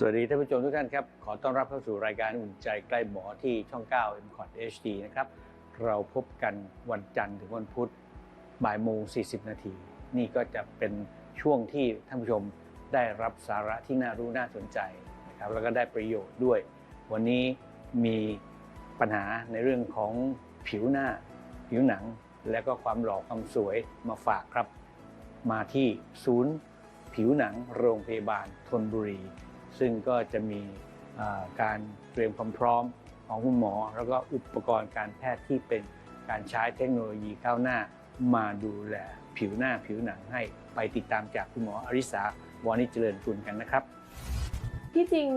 สวัสดีท่านผู้ชมทุกท่านครับ ขอต้อนรับเข้าสู่รายการอุ่นใจใกล้หมอที่ช่อง 9 m c o t HD นะครับ เราพบกันวันจันทร์ถึงวันพุธบ่ายโมง 40 นาที นี่ก็จะเป็นช่วงที่ท่านผู้ชมได้รับสาระที่น่ารู้น่าสนใจนะครับ แล้วก็ได้ประโยชน์ด้วย วันนี้มีปัญหาในเรื่องของผิวหน้า ผิวหนัง และก็ความหล่อความสวยมาฝากครับ มาที่ศูนย์ ผิวหนังโรงพยาบาลธนบุรี ซึ่งก็จะมีการเตรียมความพร้อมของคุณหมอ แล้วก็อุปกรณ์การแพทย์ที่เป็นการใช้เทคโนโลยีก้าวหน้า มาดูแลผิวหน้าผิวหนังให้ไปติดตามจากคุณหมออริสาวานิจเจริญกุลกันนะครับ ที่จริง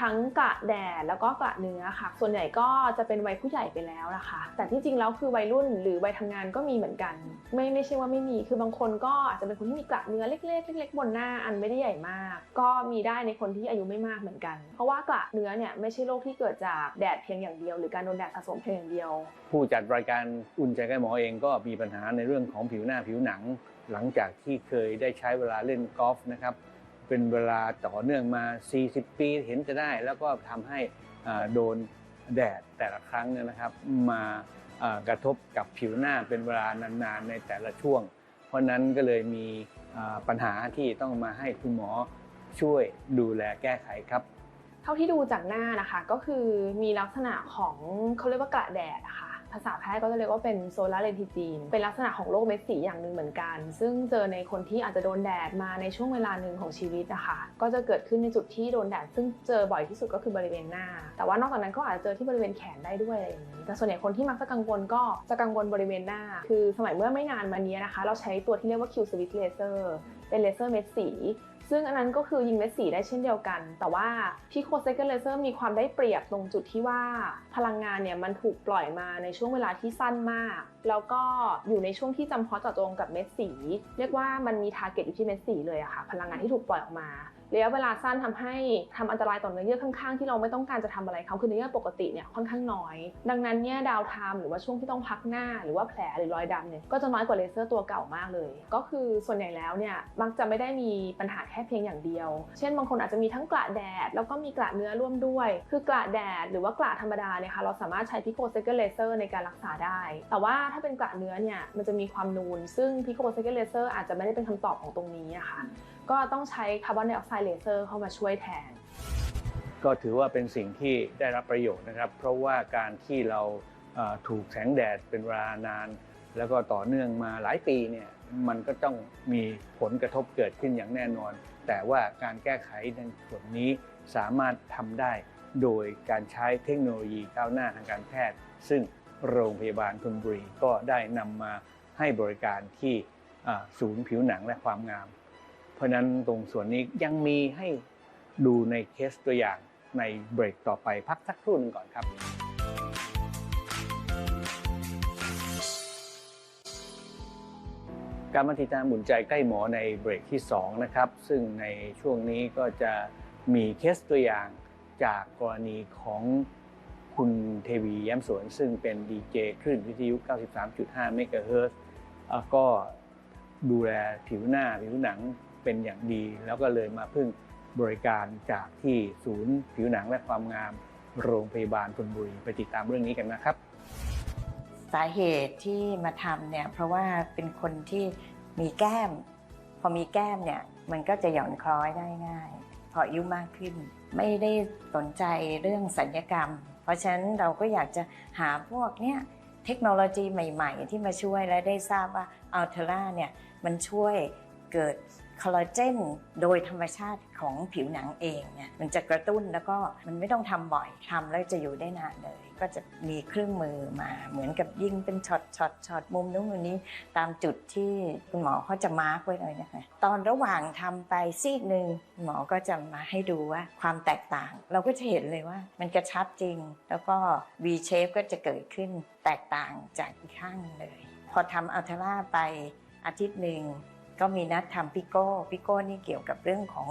ทั้งกระแดดแล้วก็กระเนื้อค่ะ ส่วนใหญ่ก็จะเป็นวัยผู้ใหญ่ไปแล้วนะคะ แต่ที่จริงแล้วคือวัยรุ่นหรือวัยทำงานก็มีเหมือนกัน ไม่ไม่ใช่ว่าไม่มี คือบางคนก็อาจจะเป็นคนที่มีกระเนื้อเล็กๆเล็กๆบนหน้าอันไม่ได้ใหญ่มาก ก็มีได้ในคนที่อายุไม่มากเหมือนกัน เพราะว่ากระเนื้อเนี่ยไม่ใช่โรคที่เกิดจากแดดเพียงอย่างเดียว หรือการโดนแดดสะสมเพียงอย่างเดียว ผู้จัดรายการอุ่นใจใกล้หมอเองก็มีปัญหาในเรื่องของผิวหน้าผิวหนัง หลังจากที่เคยได้ใช้เวลาเล่นกอล์ฟนะครับ เป็นเวลาต่อเนื่องมา 40 ปีเห็นจะได้ แล้วก็ทำให้โดนแดดแต่ละครั้งเนี่ยนะครับ มากระทบกับผิวหน้าเป็นเวลานานๆในแต่ละช่วง เพราะนั้นก็เลยมีปัญหาที่ต้องมาให้คุณหมอช่วยดูแลแก้ไขครับ เท่าที่ดูจากหน้านะคะก็คือมีลักษณะของเขาเรียกว่ากระแดดอะคะ ภาษาแพทย์ก็จะเรียกว่าเป็นโซลาร์เลนทิจีน เป็นลักษณะของโรคเม็ดสีอย่างหนึ่งเหมือนกัน ซึ่งเจอในคนที่อาจจะโดนแดดมาในช่วงเวลาหนึ่งของชีวิตนะคะ ก็จะเกิดขึ้นในจุดที่โดนแดด ซึ่งเจอบ่อยที่สุดก็คือบริเวณหน้า แต่ว่านอกจากนั้นก็อาจจะเจอที่บริเวณแขนได้ด้วยอะไรอย่างนี้ แต่ส่วนใหญ่คนที่มักจะกังวลก็จะกังวลบริเวณหน้า คือสมัยเมื่อไม่นานมานี้นะคะ เราใช้ตัวที่เรียกว่า Q switch laser เป็นเลเซอร์เม็ดสี ซึ่งอันนั้นก็คือยิงเม็ดสีได้เช่นเดียวกัน แต่ว่าพิโคเซกเลเซอร์มีความได้เปรียบตรงจุดที่ว่า พลังงานเนี่ยมันถูกปล่อยมาในช่วงเวลาที่สั้นมาก แล้วก็อยู่ในช่วงที่จำเพาะเจาะจงกับเม็ดสี เรียกว่ามันมีทาร์เก็ตอยู่ที่เม็ดสีเลยอะค่ะ พลังงานที่ถูกปล่อยออกมา ระยะเวลาสั้นทำให้ทำอันตรายต่อเนื้อเยื่อข้างๆที่เราไม่ต้องการจะทำอะไรเขาคือเนื้อเยื่อปกติเนี่ยค่อนข้างน้อย ดังนั้นเนี่ยดาวไทม์หรือว่าช่วงที่ต้องพักหน้าหรือว่าแผลหรือรอยดำเนี่ยก็จะน้อยกว่าเลเซอร์ตัวเก่ามากเลย ก็คือส่วนใหญ่แล้วเนี่ยมักจะไม่ได้มีปัญหาแค่เพียงอย่างเดียว เช่นบางคนอาจจะมีทั้งกระแดด แล้วก็มีกระเนื้อร่วมด้วย คือกระแดดหรือว่ากระธรรมดาเนี่ยค่ะเราสามารถใช้พิโคเซกเตอร์เลเซอร์ในการรักษาได้ แต่ว่าถ้าเป็นกระเนื้อเนี่ยมันจะมีความนูน ซึ่งพิโคเซกเตอร์เลเซอร์อาจจะไม่ได้เป็นคำตอบของตรงนี้อะคะ ก็ต้องใช้คาร์บอนไดออกไซด์เลเซอร์เข้ามาช่วยแทน ก็ถือว่าเป็นสิ่งที่ได้รับประโยชน์นะครับ เพราะว่าการที่เราถูกแสงแดดเป็นเวลานาน แล้วก็ต่อเนื่องมาหลายปีเนี่ยมันก็ต้องมีผลกระทบเกิดขึ้นอย่างแน่นอน แต่ว่าการแก้ไขในส่วนนี้สามารถทำได้โดยการใช้เทคโนโลยีก้าวหน้าทางการแพทย์ ซึ่งโรงพยาบาลธนบุรีก็ได้นำมาให้บริการที่ศูนย์ผิวหนังและความงาม ราะนั้นตรงส่วนนี้ยังมีให้ดูในเคสตัวอย่างในเบรกต่อไปพักสักครู่หนึงก่อนครับ การมาติดตามหมุนใจใกล้หมอในเบรกที่ 2 นะครับ ซึ่งในช่วงนี้ก็จะมีเคสตัวอย่างจากกรณีของคุณเทวีแย้มสวน ซึ่งเป็นดีเจคลื่นวิทยุ 93.5 เมกะเฮิรตซ์ก็ดูแลผิวหน้าผิวหนัง เป็นอย่างดี แล้วก็เลยมาพึ่งบริการจากที่ศูนย์ผิวหนังและความงาม โรงพยาบาลธนบุรีไปติดตามเรื่องนี้กันนะครับ สาเหตุที่มาทำเนี่ยเพราะว่าเป็นคนที่มีแก้ม พอมีแก้มเนี่ยมันก็จะหย่อนคล้อยได้ง่าย พออายุมากขึ้น ไม่ได้สนใจเรื่องสัญญกรรม เพราะฉะนั้นเราก็อยากจะหาพวกเนี้ยเทคโนโลยีใหม่ ๆ ที่มาช่วยและได้ทราบว่าอัลเทล่าเนี่ยมันช่วยเกิด คอลลาเจนโดยธรรมชาติของผิวหนังเองเนี่ยมันจะกระตุ้นแล้วก็มันไม่ต้องทำบ่อยทำแล้วจะอยู่ได้นานเลย ก็จะมีเครื่องมือมาเหมือนกับยิงเป็นช็อตช็อตช็อตมุมนู้นมุมนี้ตามจุดที่คุณหมอเขาจะมาร์กไว้เลยนะคะตอนระหว่างทำไปซีกหนึ่งหมอก็จะมาให้ดูว่าความแตกต่าง เราก็จะเห็นเลยว่ามันกระชับจริง แล้วก็ V shape ก็จะเกิดขึ้นแตกต่างจากอีกข้างเลย พอทำอัลเทล่าไปอาทิตย์หนึ่ง ก็มีนัดทำพิโก้พิโก้นี่เกี่ยวกับเรื่องของ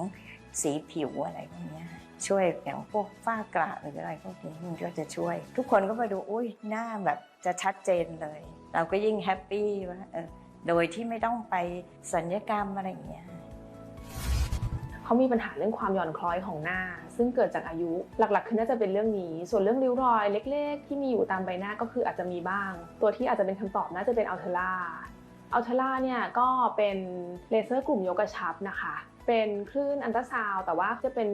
สีผิวอะไรพวกนี้ช่วยอย่างพวกฝ้ากระหรืออะไรพวกนี้มันก็จะช่วย ทุกคนก็มาดูอุ้ยหน้าแบบจะชัดเจนเลย เราก็ยิ่งแฮปปี้ว่าเออโดยที่ไม่ต้องไปสัญญกรรมอะไรอย่างเงี้ยเขามีปัญหาเรื่องความหย่อนคล้อยของหน้า ซึ่งเกิดจากอายุหลักๆ คือน่าจะเป็นเรื่องนี้ ส่วนเรื่องริ้วรอยเล็ก ๆ ที่มีอยู่ตามใบหน้าก็คืออาจจะมีบ้าง ตัวที่อาจจะเป็นคำตอบน่าจะเป็นอัลเทล่า อัลเทล่าเนี่ยก็เป็นเลเซอร์กลุ่มยกกระชับนะคะ เป็นคลื่นอันตราซาวแต่ว่าจะเป็น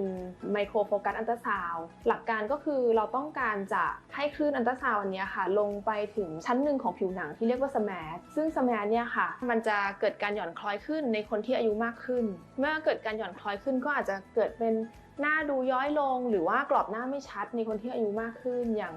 ไมโครโฟกัสอันตราซาวหลักการก็คือเราต้องการจะให้คลื่นอันตราซาวอันนี้ค่ะ ลงไปถึงชั้นหนึ่งของผิวหนังที่เรียกว่าสมแมทซึ่งสมแมทเนี่ยค่ะ มันจะเกิดการหย่อนคล้อยขึ้นในคนที่อายุมากขึ้น เมื่อเกิดการหย่อนคล้อยขึ้นก็อาจจะเกิดเป็นหน้าดูย้อยลง หรือว่ากรอบหน้าไม่ชัดในคนที่อายุมากขึ้นอย่าง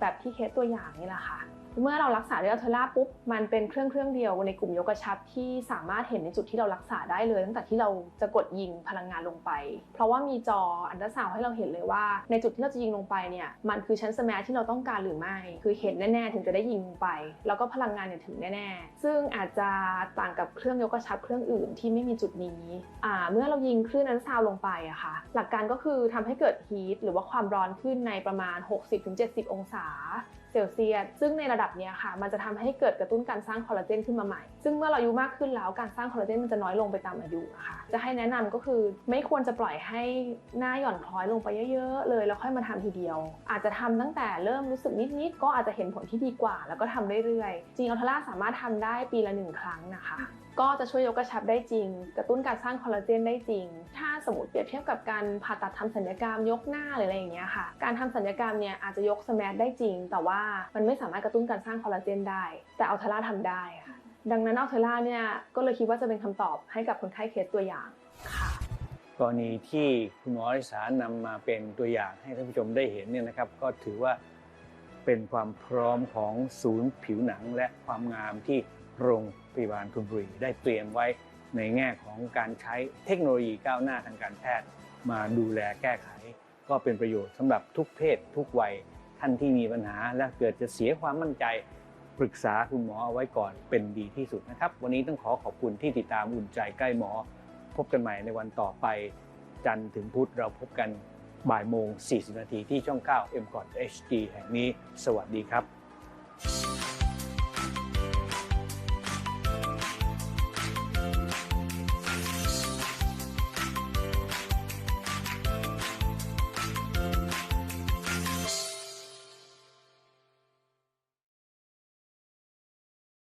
แบบที่เคสตัวอย่างนี่แหละค่ะ เมื่อเรารักษาด้วยอัลเทอร่าปุ๊บมันเป็นเครื่องเครื่องเดียวในกลุ่มยกกระชับที่สามารถเห็นในจุดที่เรารักษาได้เลย ตั้งแต่ที่เราจะกดยิงพลังงานลงไป เพราะว่ามีจออันตราซาวให้เราเห็นเลยว่า ในจุดที่เราจะยิงลงไปเนี่ยมันคือชั้นสมทที่เราต้องการหรือไม่ คือเห็นแน่ๆ ถึงจะได้ยิงลงไป แล้วก็พลังงานเนี่ยถึงแน่ๆ ซึ่งอาจจะต่างกับเครื่องยกกระชับเครื่องอื่นที่ไม่มีจุดนี้อ่าเมื่อเรายิงคลื่นอันตราซาวลงไปอะค่ะหลักการก็คือทำให้เกิดฮีทหรือว่าความร้อนขึ้นในประมาณ 60-70 องศา เซลเซียสซึ่งในระดับนี้ค่ะ มันจะทำให้เกิดกระตุ้นการสร้างคอลลาเจนขึ้นมาใหม่ ซึ่งเมื่อเราอายุมากขึ้นแล้วการสร้างคอลลาเจนมันจะน้อยลงไปตามอายุนะคะจะให้แนะนำก็คือไม่ควรจะปล่อยให้หน้าหย่อนคล้อยลงไปเยอะๆ เลยแล้วค่อยมาทำทีเดียว อาจจะทำตั้งแต่เริ่มรู้สึกนิดๆก็อาจจะเห็นผลที่ดีกว่า แล้วก็ทำเรื่อยๆจริงอัลทราสามารถทำได้ปีละหนึ่งครั้งนะคะ ก็จะช่วยยกกระชับได้จริง กระตุ้นการสร้างคอลลาเจนได้จริง ถ้าสมมติเปรียบเทียบกับการผ่าตัดทำศัลยกรรมยกหน้าหรืออะไรอย่างเงี้ยค่ะ การทำศัลยกรรมเนี่ยอาจจะยกสแมทได้จริง แต่ว่ามันไม่สามารถกระตุ้นการสร้างคอลลาเจนได้ แต่อัลเทล่าทำได้ค่ะ ดังนั้นอัลเทล่าเนี่ยก็เลยคิดว่าจะเป็นคำตอบให้กับคนไข้เคสตัวอย่างค่ะ กรณีที่คุณหมออริสานำมาเป็นตัวอย่างให้ท่านผู้ชมได้เห็นเนี่ยนะครับก็ถือว่า เป็นความพร้อมของศูนย์ผิวหนังและความงามที่โรงพยาบาลทุนบุรีได้เตรียมไว้ในแง่ของการใช้เทคโนโลยีก้าวหน้าทางการแพทย์ มาดูแลแก้ไข ก็เป็นประโยชน์สำหรับทุกเพศทุกวัยท่านที่มีปัญหาและเกิดจะเสียความมั่นใจปรึกษาคุณหมอเอาไว้ก่อนเป็นดีที่สุดนะครับ วันนี้ต้องขอขอบคุณที่ติดตามอุ่นใจใกล้หมอ พบกันใหม่ในวันต่อไป จันทร์ถึงพุธเราพบกัน บ่ายโมง40นาทีที่ช่อง 9 m c o t HD แห่งนี้ สวัสดีครับ